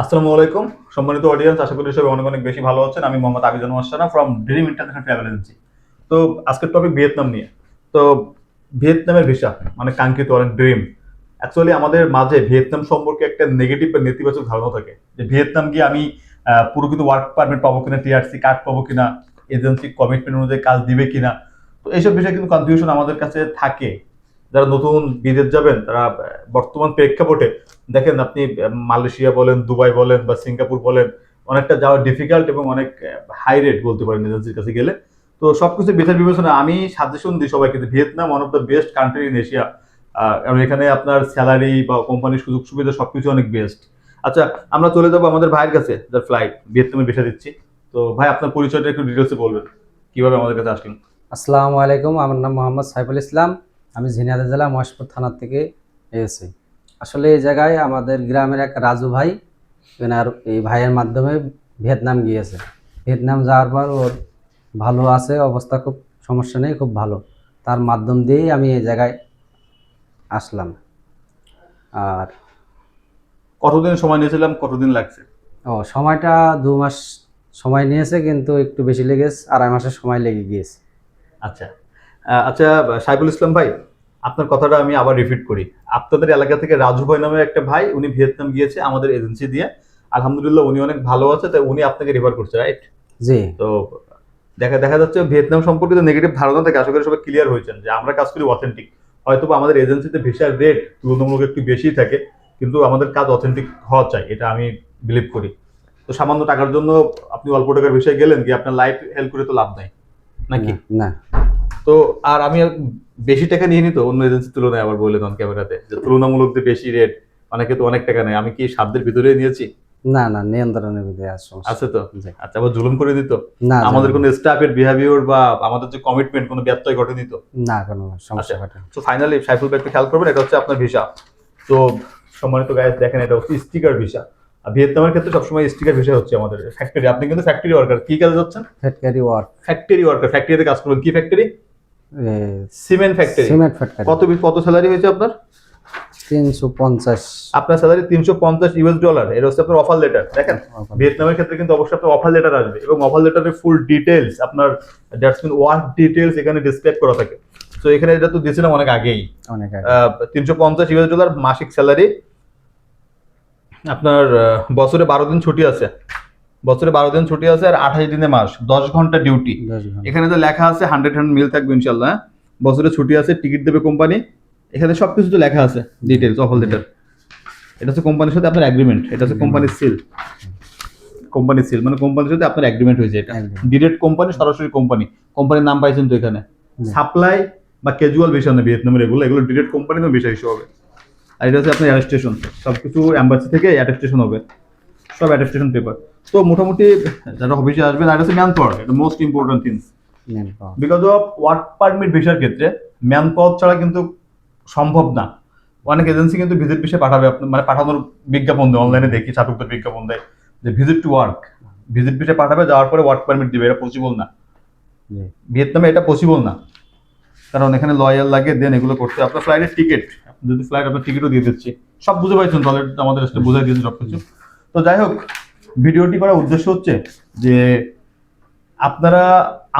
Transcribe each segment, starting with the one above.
আসসালামু আলাইকুম। সম্মানিত অডিয়েন্স আশা করি সবাই অনেক অনেক বেশি ভালো আছেন। আমি Mohammad Abijan Wasana from dream international travel agency তো আজকের টপিক ভিয়েতনাম নিয়ে। তো ভিয়েতনামের ভিসা মানে কাঙ্ক্ষিত অনেক ড্রিম অ্যাকচুয়ালি আমাদের মাঝে ভিয়েতনাম সম্পর্কে একটা নেগেটিভ বা নেতিবাচক ধারণা থাকে। যে ভিয়েতনাম গিয়ে আমি আহ, প্রকৃত ওয়ার্ক পারমিট পাবো কিনা টিআরসি কার্ড পাবো কিনা এজেন্সি কমিটমেন্ট অনুযায়ী কাজ দিবে কিনা তো এইসব বিষয়ে কিন্তু কনফিউশন আমাদের কাছে থাকে। যারা নতুন বিদেশ যাবেন, তারা বর্তমান প্রেক্ষাপটে দেখেন আপনি মালয়েশিয়া বলেন, দুবাই বলেন বা সিঙ্গাপুর বলেন, অনেকটা যাওয়া ডিফিকাল্ট এবং অনেক হাই রেট বলতে পারেন এজেন্সির কাছে গেলে। তো সবকিছু বিচার বিবেচনা আমি সাজেশন দিই যে Vietnam one of the best country in Asia কারণ এখানে আপনার স্যালারি বা কোম্পানির সুযোগ সুবিধা সবকিছু অনেক বেস্ট আচ্ছা আমরা চলে যাব আমাদের ভাইয়ের কাছে, যার ফ্লাইট ভিয়েতনামে ভিসা দিচ্ছি। তো ভাই, আপনার পরিচয়টা একটু ডিটেলসে বলবেন, কীভাবে আমাদের কাছে আসলেন? আসসালামু আলাইকুম, আমার নাম মোহাম্মদ সাইফুল ইসলাম। আমি ঝিনাইদহ জেলা মহেশপুর থানার থেকে এসেছি। আসলে এই জায়গায় আমাদের গ্রামের এক রাজু ভাই এনার এই ভাইয়ের মাধ্যমে ভিয়েতনাম গিয়েছে। ভিয়েতনাম যাওয়ার পর ওর ভালো আছে অবস্থা খুব সমস্যা নেই খুব ভালো। তার মাধ্যম দিয়েই আমি এই জায়গায় আসলাম। আর কতদিন সময় নিয়েছিলাম? কতদিন লাগছে? ও সময়টা দু মাস সময় নিয়েছে কিন্তু একটু বেশি লেগেছে আড়াই মাসের সময় লেগে গিয়েছে। আচ্ছা। আচ্ছা সাইফুল ইসলাম ভাই আপনার কথাটা আমি আবার রিপিট করি। আপনাদের এলাকা থেকে রাজু ভাই নামে একটা ভাই উনি ভিয়েতনাম গিয়েছে আমাদের এজেন্সি দিয়ে। আলহামদুলিল্লাহ উনি অনেক ভালো আছে তাই উনি আপনাকে রিফার করছে রাইট জি। তো দেখা দেখা যাচ্ছে ভিয়েতনাম সম্পর্কিত নেগেটিভ ধারণা থেকে আশা করি সবাই ক্লিয়ার হয়েছেন যে আমরা কাজ করি অথেন্টিক হয়তো আমাদের এজেন্সিতে ভিসার রেট তুলনামূলক একটু বেশি থাকে কিন্তু আমাদের কাজ অথেন্টিক হওয়া চাই এটা আমি বিলিভ করি। তো সামান্য টাকার জন্য আপনি অল্প টাকার বিষয়ে গেলেন কি আপনার লাইফ হেল্প করে তো লাভ নাই নাকি? না তো আর আমি বেশি টাকা নিয়ে নিত অন্য এজেন্সির তুলনায় আবার বললেন অন ক্যামেরাতে যে তুলনামূলক যে বেশি রেট অনেকে তো অনেক টাকা নেয়। আমি কি সাধ্যের ভিতরে নিয়েছি? না না নিয়ন্ত্রণের ভিতরে আছে তো? আচ্ছা আবার জুলুম করে দিত? না আমাদের কোনো স্টাফের বিহেভিয়ার বা আমাদের যে কমিটমেন্ট কোনো ব্যত্যয় ঘটে দিত না কোনো সমস্যা। ঘটে। তো ফাইনালি সাইফুল ভাই একটু খেয়াল করবেন এটা হচ্ছে আপনার ভিসা তো সম্মানিত গায়ে দেখেন এটা হচ্ছে স্টিকার ভিসা আর ভিয়েতনামের ক্ষেত্রে সবসময় স্টিকার ভিসা হচ্ছে আমাদের। ফ্যাক্টরি আপনি কিন্তু ফ্যাক্টরি ওয়ার্কার কি কাজে যাচ্ছেন? ফ্যাক্টরি ওয়ার্ক ফ্যাক্টরি ওয়ার্কার ফ্যাক্টরিতে কাজ করবেন কি factory cement factory cement factory কত কত স্যালারি হয়েছে আপনার? তিনশো পঞ্চাশ। আপনার স্যালারি তিনশো পঞ্চাশ ইউএস ডলার এটা হচ্ছে আপনার অফার লেটার দেখেন? ভিয়েতনামের ক্ষেত্রে কিন্তু অবশ্যই আপনার অফার লেটার আসবে এবং অফার লেটারের ফুল ডিটেলস আপনার দ্যাটস মিন ওয়ার্ক ডিটেলস এখানে ডিসক্রাইব করা থাকে। তো এখানে এটা তো দিয়েছিলাম অনেক আগেই। অনেক আগে। তিনশো পঞ্চাশ ইউএস ডলার মাসিক স্যালারি আপনার বছরে বারো দিন ছুটি আছে। বছরে বারো দিন ছুটি আছে আর আঠাশ দিনে মাস দশ ঘণ্টা ডিউটি এখানে তো লেখা আছে হান্ড্রেড হান্ড্রেড মিল থাকবে ইনশাল্লাহ হ্যাঁ? বছরে ছুটি আছে টিকিট দেবে কোম্পানি এখানে সবকিছু তো লেখা আছে ডিটেলস অফার লেটার এটা হচ্ছে কোম্পানির সাথে আপনার এগ্রিমেন্ট এটা হচ্ছে কোম্পানির সিল কোম্পানির সিল মানে কোম্পানির সাথে আপনার এগ্রিমেন্ট হয়েছে এটা। ডিরেক্ট কোম্পানি সরাসরি কোম্পানি কোম্পানির নাম পাইছেন তো এখানে। সাপ্লাই বা ক্যাজুয়াল ভিসা না ভিয়েতনামের এগুলো এগুলো ডিরেক্ট কোম্পানি তো ভিসা ইস্যু হবে। আর এটা হচ্ছে আপনার অ্যাটেস্টেশন সবকিছু অ্যাম্বাসি থেকে অ্যাটেস্টেশন হবে। সব অ্যাটেস্টেশন পেপার তো মোটামুটি যারা অফিসে আসবেন আর হচ্ছে ম্যান পাওয়ার এটা most important things because of work permit ভিসার ক্ষেত্রে ম্যান পাওয়ার ছাড়া কিন্তু সম্ভব না। অনেক এজেন্সি কিন্তু ভিজিট ভিসা পাঠাবে মানে পাঠানোর বিজ্ঞাপন দেয় অনলাইনে দেখি ছাত্রদের বিজ্ঞাপন দেয়। যে visit to work visit visa পাঠাবে যাওয়ার পরে ওয়ার্ক পারমিট দিবে এটা পসিবল না। ভিয়েতনামে এটা পসিবল না। কারণ এখানে লয়ার লাগে দেন এগুলো করতে। আপনার ফ্লাইটের টিকিট যদি ফ্লাইট আপনার টিকিটও দিয়ে দিচ্ছি সব বুঝে পাইছেন তাহলে আমাদের সাথে বুঝাই দিয়েছে সব কিছু তো যাই হোক ভিডিওটি করার উদ্দেশ্য হচ্ছে যে আপনারা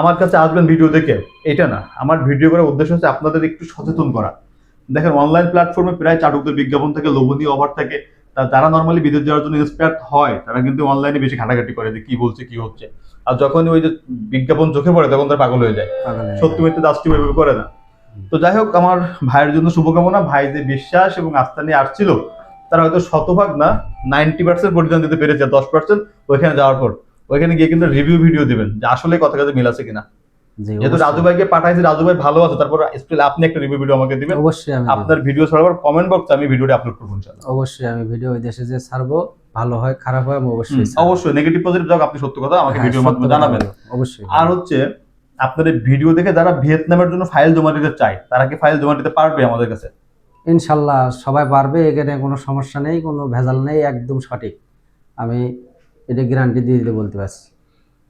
আমার কাছে আসবেন ভিডিও দেখে। এটা না আমার ভিডিও করার উদ্দেশ্য হচ্ছে আপনাদের একটু সচেতন করা। দেখেন অনলাইন প্ল্যাটফর্মে প্রায় চাটুকদের বিজ্ঞাপন থেকে লোভনীয় অফার থাকে তারা নর্মালি বিদেশ যাওয়ার জন্য ইন্সপায়ার হয় তারা কিন্তু অনলাইনে বেশি ঘাটাঘাটি করে যে কি বলছে কি হচ্ছে। আর যখন ওই যে বিজ্ঞাপন চোখে পড়ে তখন তারা পাগল হয়ে যায়। সত্যি মিথ্যে দাসটি ওইভাবে করে না। তো যাই হোক আমার ভাইয়ের জন্য শুভকামনা। ভাই যে বিশ্বাস এবং আস্থা নিয়ে আসছিল। তারা হয়তো শতভাগ না নাইনটি পার্সেন্ট পরিধান দিতে পেরেছে দশ পার্সেন্ট ওইখানে যাওয়ার পর। ওইখানে গিয়ে কিন্তু রিভিউ ভিডিও দিবেন যে আসলে কথা কাজে মিল আছে কিনা। যেহেতু রাজু ভাইকে পাঠাইছি রাজু ভাই ভালো আছে তারপর স্টিল আপনি একটা রিভিউ ভিডিও আমাকে দিবেন। অবশ্যই আমি আপনার ভিডিও ছাড়াবার কমেন্ট বক্সে আমি ভিডিওটা আপলোড করব ইনশাআল্লাহ। অবশ্যই আমি ভিডিও ওই দেশে যে ছাড়বো ভালো হয় খারাপ হয় আমি অবশ্যই অবশ্যই। নেগেটিভ পজিটিভ যাক আপনি সত্য কথা আমাকে হ্যাঁ, ভিডিওর মাধ্যমে জানাবেন। অবশ্যই। আর হচ্ছে আপনার ভিডিও দেখে যারা ভিয়েতনামের জন্য ফাইল জমা দিতে চায় তারা কি ফাইল জমা দিতে পারবে আমাদের কাছে? ইনশাল্লাহ সবাই পারবে এখানে কোনো সমস্যা নেই কোনো ভেজাল নেই একদম সঠিক। আমি এটা গ্যারান্টি দিয়ে দিতে বলতে পারছি।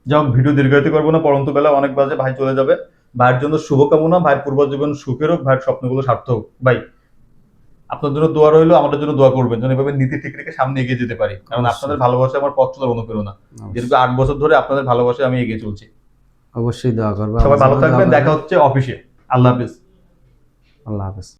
যাই হোক ভিডিও দীর্ঘায়িত করব না পরন্ত বেলা অনেক বাজে ভাই চলে যাবে। ভাইয়ের জন্য শুভকামনা ভাইয়ের পূর্ব জীবন সুখের হোক ভাইয়ের স্বপ্নগুলো সার্থক হোক। ভাই আপনার জন্য দোয়া রইল আমাদের জন্য দোয়া করবেন যেন এভাবে নীতি ঠিক রেখে সামনে এগিয়ে যেতে পারি। কারণ আপনাদের ভালোবাসা আমার পথ চলার অনুপ্রেরণা। যেহেতু আট বছর ধরে আপনাদের ভালোবাসায় আমি এগিয়ে চলছি। অবশ্যই দোয়া করব। সবাই ভালো থাকবেন দেখা হচ্ছে অফিসে। আল্লাহ হাফিজ। আল্লাহ হাফেজ।